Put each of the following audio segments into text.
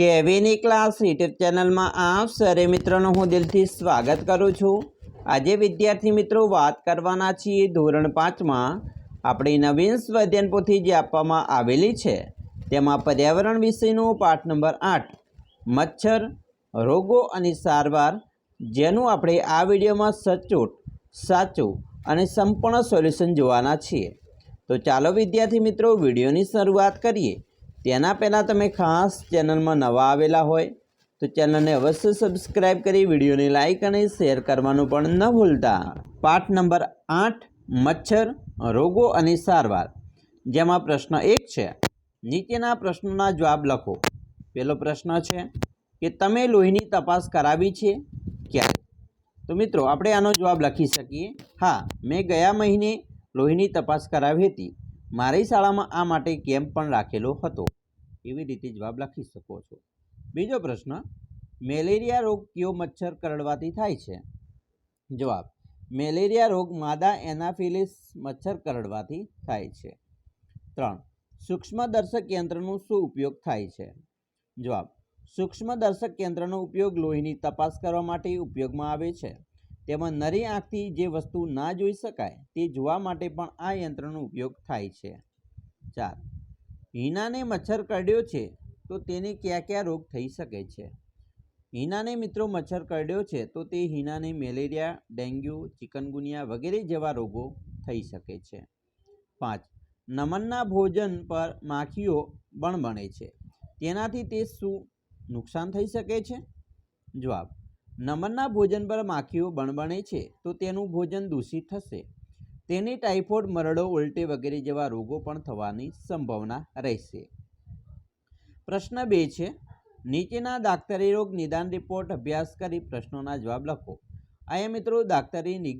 કેવીની class YouTube ચેનલમાં આપ સરે મિત્રોનું હું દિલથી સ્વાગત કરું છું. આજે વિદ્યાર્થી મિત્રો વાત કરવાના છીએ ધોરણ પાંચમાં આપણી નવીન સ્વાધ્યાયન પોથી જે આપવામાં આવેલી છે. તેમાં પર્યાવરણ વિષયનો પાઠ નંબર આઠ, મચ્છર, રોગો અને સારવાર, જેનું આપણે આ વિડીયોમાં સચોટ, સાચું અને સંપૂર્ણ સોલ્યુશન જોવાના છીએ. તો ચાલો વિદ્યાર્થી મિત્રો વિડીયોની શરૂઆત કરીએ. તેના પહેલાં તમે ખાસ ચેનલમાં નવા આવેલા હોય તો ચેનલને અવશ્ય સબસ્ક્રાઇબ કરી વિડીયોને લાઇક અને શેર કરવાનું પણ ન ભૂલતા. પાઠ નંબર આઠ, મચ્છર, રોગો અને સારવાર. જેમાં પ્રશ્ન એક છે, નીચેના પ્રશ્નોના જવાબ લખો. પહેલો પ્રશ્ન છે કે તમે લોહીની તપાસ કરાવી છે? ક્યારે? તો મિત્રો, આપણે આનો જવાબ લખી શકીએ. હા, મેં ગયા મહિને લોહીની તપાસ કરાવી હતી. મારી શાળામાં આ માટે કેમ્પ પણ રાખેલો હતો. એવી રીતે જવાબ લખી શકો છો. બીજો પ્રશ્ન, મેલેરિયા રોગ કયો મચ્છર કરડવાથી થાય છે? જવાબ, મેલેરિયા રોગ માદા એનાફિલિસ મચ્છર કરડવાથી થાય છે. ત્રણ, સૂક્ષ્મદર્શક યંત્રનો શું ઉપયોગ થાય છે? જવાબ, સૂક્ષ્મદર્શક યંત્રનો ઉપયોગ લોહીની તપાસ કરવા માટે ઉપયોગમાં આવે છે. તેમાં નરી આંખથી જે વસ્તુ ના જોઈ શકાય તે જોવા માટે પણ આ યંત્રનો ઉપયોગ થાય છે. ચાર. હિનાને મચ્છર કરડ્યો છે તો તેને કયા કયા રોગ થઈ શકે છે? હિનાને મિત્રો મચ્છર કરડ્યો છે તો તે હિનાને મેલેરિયા, ડેન્ગ્યુ, ચિકનગુનિયા વગેરે જેવા રોગો થઈ શકે છે. પાંચ. નમનના ભોજન પર માખીઓ બણબણે છે. તેનાથી તે શું નુકસાન થઈ શકે છે? જવાબ. નમનના ભોજન પર માખીઓ બણબણે છે, તો તેનું ભોજન દૂષિત થશે. તેની ટાઇફોઇડ મરડો ઉલટી વગેરે જેવા રોગો પણ થવાની સંભાવના રહેશે. પ્રશ્ન બે છે, નીચેના દાક્તરી રોગ નિદાન રિપોર્ટ અભ્યાસ કરી પ્રશ્નોના જવાબ લખો. અહીંયા મિત્રો દાક્તરી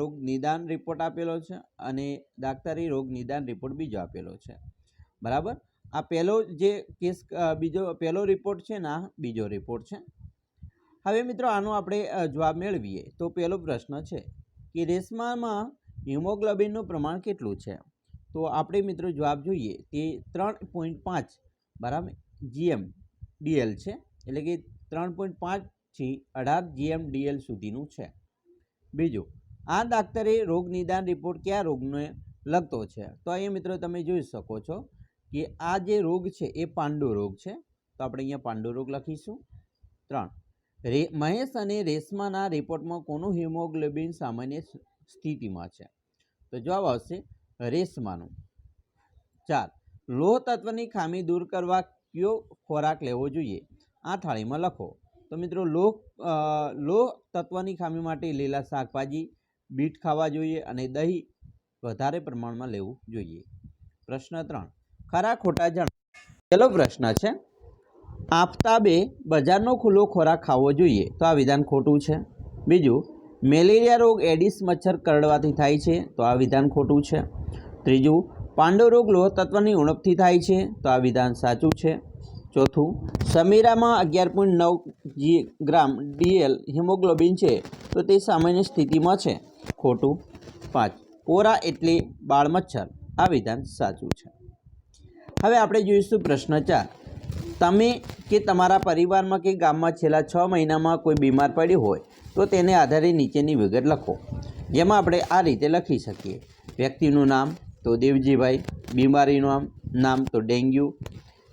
રોગ નિદાન રિપોર્ટ આપેલો છે અને દાક્તરી રોગ નિદાન રિપોર્ટ બીજો આપેલો છે. બરાબર? આ પહેલો જે કેસ બીજો, પહેલો રિપોર્ટ છે ને આ બીજો રિપોર્ટ છે. હવે મિત્રો આનો આપણે જવાબ મેળવીએ. તો પહેલો પ્રશ્ન છે કે રેશમામાં હિમોગ્લોબિનનું પ્રમાણ કેટલું છે? તો આપણે મિત્રો જવાબ જોઈએ તે ત્રણ પોઈન્ટ પાંચ, બરાબર? જીએમ ડીએલ છે, એટલે કે ત્રણ પોઈન્ટ પાંચથી અઢાર જીએમ ડીએલ સુધીનું છે. બીજું, આ ડાક્ટરે રોગ નિદાન રિપોર્ટ કયા રોગને લગતો છે? તો અહીંયા મિત્રો તમે જોઈ શકો છો કે આ જે રોગ છે એ પાંડુ રોગ છે. તો આપણે અહીંયા પાંડુ રોગ લખીશું. ત્રણ રે, મહેશ અને રેશમાના રિપોર્ટમાં કોનું હિમોગ્લોબિન સામાન્ય સ્થિતિમાં છે? તો જવાબ આવશે રેશમાનું. ચાર લોહ તત્વની ખામી દૂર કરવા કયો ખોરાક લેવો જોઈએ? આ થાળીમાં લખો. તો મિત્રો લોહ લોહ તત્વની ખામી માટે લીલા શાકભાજી, બીટ ખાવા જોઈએ અને દહીં વધારે પ્રમાણમાં લેવું જોઈએ. પ્રશ્ન ત્રણ, ખરા ખોટા જણ પ્રશ્ન છે આફતાબે બજારનો ખુલ્લો ખોરાક ખાવો જોઈએ. તો આ વિધાન ખોટું છે. બીજું, મેલેરિયા રોગ એડિસ મચ્છર કરડવાથી થાય છે. તો આ વિધાન ખોટું છે. ત્રીજું, પાંડો રોગ લોહ તત્વની ઉણપથી થાય છે. તો આ વિધાન સાચું છે. ચોથું, સમીરામાં અગિયાર પોઈન્ટ નવ જી ગ્રામ ડીએલ હિમોગ્લોબિન છે. તો તે સામાન્ય સ્થિતિમાં છે. ખોટું. પાંચ, પોરા એટલે બાળ મચ્છર આ વિધાન સાચું છે. હવે આપણે જોઈશું પ્રશ્ન ચાર. તમે કે તમારા પરિવારમાં કે ગામમાં છેલ્લા છ મહિનામાં કોઈ બીમાર પડ્યું હોય, તો તેને આધારે નીચેની વિગત લખો. જેમાં આપણે આ રીતે લખી શકીએ. વ્યક્તિનું નામ તો દેવજીભાઈ, બીમારીનું નામ નામ તો ડેન્ગ્યુ.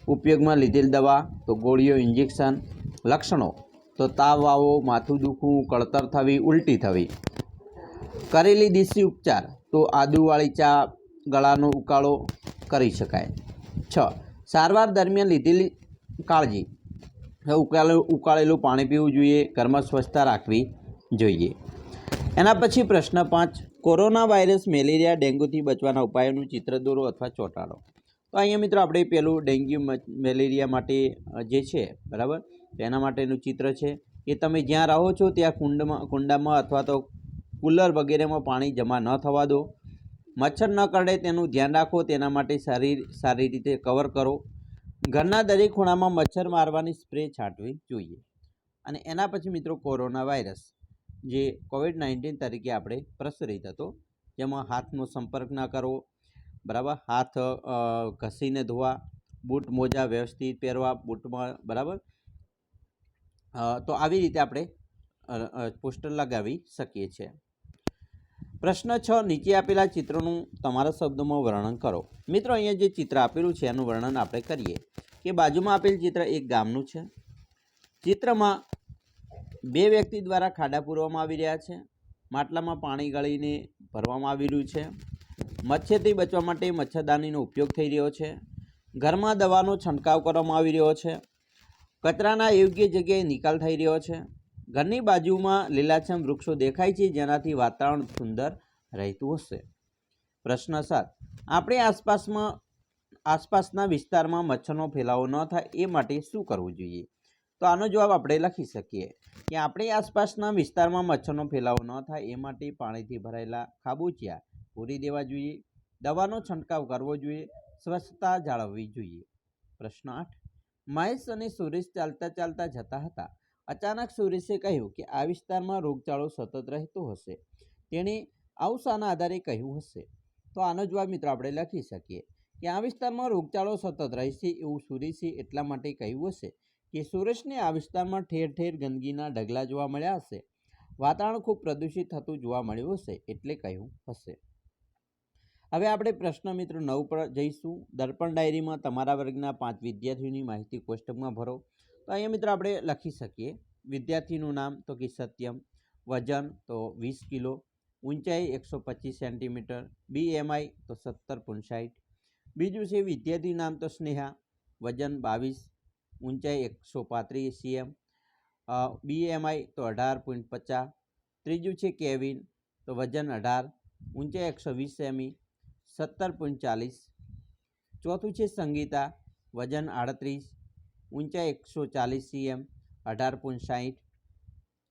ઉપયોગમાં લીધેલ દવા તો ગોળીઓ ઇન્જેક્શન. લક્ષણો તો તાવ આવો માથું દુખવું, કળતર થવી, ઉલટી થવી. કરેલી દેશી ઉપચાર તો આદુવાળી ચા, ગળાનો ઉકાળો કરી શકાય. છ. સારવાર દરમિયાન લીધેલી કાળજી. હવે ઉકાળે, ઉકાળેલું પાણી પીવું જોઈએ, ઘરમાં સ્વચ્છતા રાખવી જોઈએ. એના પછી પ્રશ્ન પાંચ, કોરોના વાયરસ મેલેરિયા ડેન્ગ્યુથી બચવાના ઉપાયોનું ચિત્ર દોરો અથવા ચોંટાડો. તો અહીંયા મિત્રો આપણે પેલું ડેન્ગ્યુ મેલેરિયા માટે જે છે, બરાબર? તેના માટેનું ચિત્ર છે. કે તમે જ્યાં રહો છો, ત્યાં કુંડમાં, કુંડામાં અથવા તો કુલર વગેરેમાં પાણી જમા ન થવા દો. મચ્છર ન કરડે, તેનું ધ્યાન રાખો. તેના માટે સારી સારી રીતે કવર કરો. ઘરના દરેક ખૂણામાં મચ્છર મારવાની સ્પ્રે છાંટવી જોઈએ. અને એના પછી મિત્રો કોરોના વાયરસ, જે કોવિડ નાઇન્ટીન તરીકે આપણે પ્રસરિત હતો, જેમાં હાથનો સંપર્ક ન કરવો, બરાબર? હાથ ઘસીને ધોવા, બૂટ મોજા વ્યવસ્થિત પહેરવા, બૂટમાં, બરાબર? તો આવી રીતે આપણે પોસ્ટર લગાવી શકીએ છીએ. પ્રશ્ન છ, નીચે આપેલા ચિત્રનું તમારા શબ્દોમાં વર્ણન કરો. મિત્રો, અહીંયા જે ચિત્ર આપેલું છે, એનું વર્ણન આપણે કરીએ. કે બાજુમાં આપેલ ચિત્ર એક ગામનું છે. ચિત્રમાં બે વ્યક્તિ દ્વારા ખાડા પૂરવામાં આવી રહ્યા છે. માટલામાં પાણી ગળીને ભરવામાં આવી રહ્યું છે. મચ્છરથી બચવા માટે મચ્છરદાનીનો ઉપયોગ થઈ રહ્યો છે. ઘરમાં દવાનો છંટકાવ કરવામાં આવી રહ્યો છે. કચરાના યોગ્ય જગ્યાએ નિકાલ થઈ રહ્યો છે. ઘરની બાજુમાં લીલાછમ વૃક્ષો દેખાય છે, જેનાથી વાતાવરણ સુંદર રહેતું હશે. પ્રશ્ન સાત. આપણી આસપાસમાં, આસપાસના વિસ્તારમાં મચ્છરનો ફેલાવો ન થાય એ માટે શું કરવું જોઈએ? તો આનો જવાબ આપણે લખી શકીએ કે આપણી આસપાસના વિસ્તારમાં મચ્છરનો ફેલાવો ન થાય એ માટે પાણીથી ભરાયેલા ખાબોચિયા પૂરી દેવા જોઈએ, દવાનો છંટકાવ કરવો જોઈએ, સ્વચ્છતા જાળવવી જોઈએ. પ્રશ્ન આઠ. મહેશ અને સુરેશ ચાલતા ચાલતા જતા હતા. અચાનક સુરેશે કહ્યું કે આ વિસ્તારમાં રોગચાળો સતત રહેતો હશે. તેણે આવશાના આધારે કહ્યું હશે. તો આનો જવાબ મિત્રો આપણે લખી શકીએ. કે આ વિસ્તારમાં રોગચાળો સતત રહેશે એવું સુરેશે એટલા માટે કહ્યું હશે કે સુરેશને આ વિસ્તારમાં ઠેર ઠેર ગંદકીના ઢગલા જોવા મળ્યા હશે. વાતાવરણ ખૂબ પ્રદૂષિત થતું જોવા મળ્યું હશે એટલે કહ્યું હશે. હવે આપણે પ્રશ્ન મિત્રો નવ પર જઈશું. દર્પણ ડાયરીમાં તમારા વર્ગના પાંચ વિદ્યાર્થીઓની માહિતી કોષ્ટકમાં ભરો. તો અહીંયા મિત્રો આપણે લખી શકીએ. વિદ્યાર્થીનું નામ તો કે સત્યમ, વજન તો વીસ કિલો, ઊંચાઈ એકસો પચીસ સેન્ટીમીટર બીએમઆઈ તો સત્તર પુનસાઠ બીજું છે વિદ્યાર્થી નામ તો સ્નેહા, વજન બાવીસ, ઊંચાઈ એકસો પાંત્રીસ સીએમ બીએમઆઈ તો અઢાર પોઈન્ટ પચાસ. ત્રીજું છે કેવિન તો વજન અઢાર, ઊંચાઈ એકસો વીસ સેમી, સત્તર પોઈન્ટ ચાલીસ. ચોથું છે સંગીતા, વજન આડત્રીસ ઊંચાઈ એકસો ચાલીસ સીએમ, અઢાર પોઈન્ટ સાહીઠ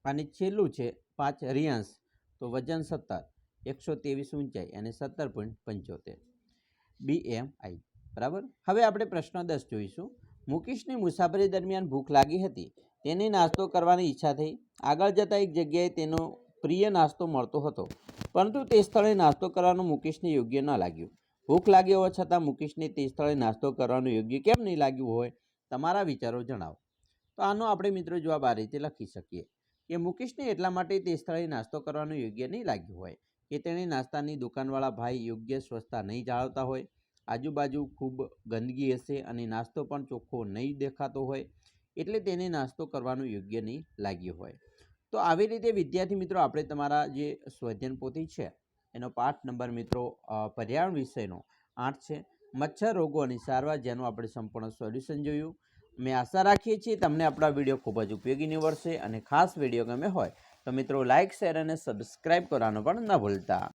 અને છેલ્લું છે પાંચ રિયાંશ તો વજન સત્તર, એકસો ત્રેવીસ ઊંચાઈ અને સત્તર પોઈન્ટ પંચોતેર. બી એમ આઈ બરાબર? હવે આપણે પ્રશ્ન દસ જોઈશું. મુકેશની મુસાફરી દરમિયાન ભૂખ લાગી હતી, તેને નાસ્તો કરવાની ઈચ્છા થઈ. આગળ જતાં એક જગ્યાએ તેનો પ્રિય નાસ્તો મળતો હતો. પરંતુ તે સ્થળે નાસ્તો કરવાનું મુકેશને યોગ્ય ન લાગ્યું. ભૂખ લાગી હોવા છતાં મુકેશને તે સ્થળે નાસ્તો કરવાનું યોગ્ય કેમ નહીં લાગ્યું હોય? તમારા વિચારો જણાવો. તો આનો આપણે મિત્રો જવાબ આ રીતે લખી શકીએ. કે મુકેશને એટલા માટે તે સ્થળે નાસ્તો કરવાનું યોગ્ય નહીં લાગ્યું હોય. કે તેણે નાસ્તાની દુકાનવાળા ભાઈ યોગ્ય સ્વચ્છતા નહીં જાળવતા હોય. આજુબાજુ ખૂબ ગંદકી હશે અને નાસ્તો પણ ચોખ્ખો નહીં દેખાતો હોય. એટલે તેને નાસ્તો કરવાનું યોગ્ય નહીં લાગ્યું હોય. તો આવી રીતે વિદ્યાર્થી મિત્રો આપણે તમારા જે સ્વધ્યન પોથી છે, એનો પાઠ નંબર મિત્રો પર્યાવરણ વિષયનો આઠ છે. મચ્છર રોગોની સારવાર જેનું આપણે સંપૂર્ણ સોલ્યુશન જોયું. મેં આશા રાખીએ છીએ તમને આપણા વીડિયો ખૂબ જ ઉપયોગી નીવડશે અને ખાસ વીડિયો ગમે હોય તો મિત્રો લાઇક શેર અને સબસ્ક્રાઈબ કરવાનું પણ ન ભૂલતા.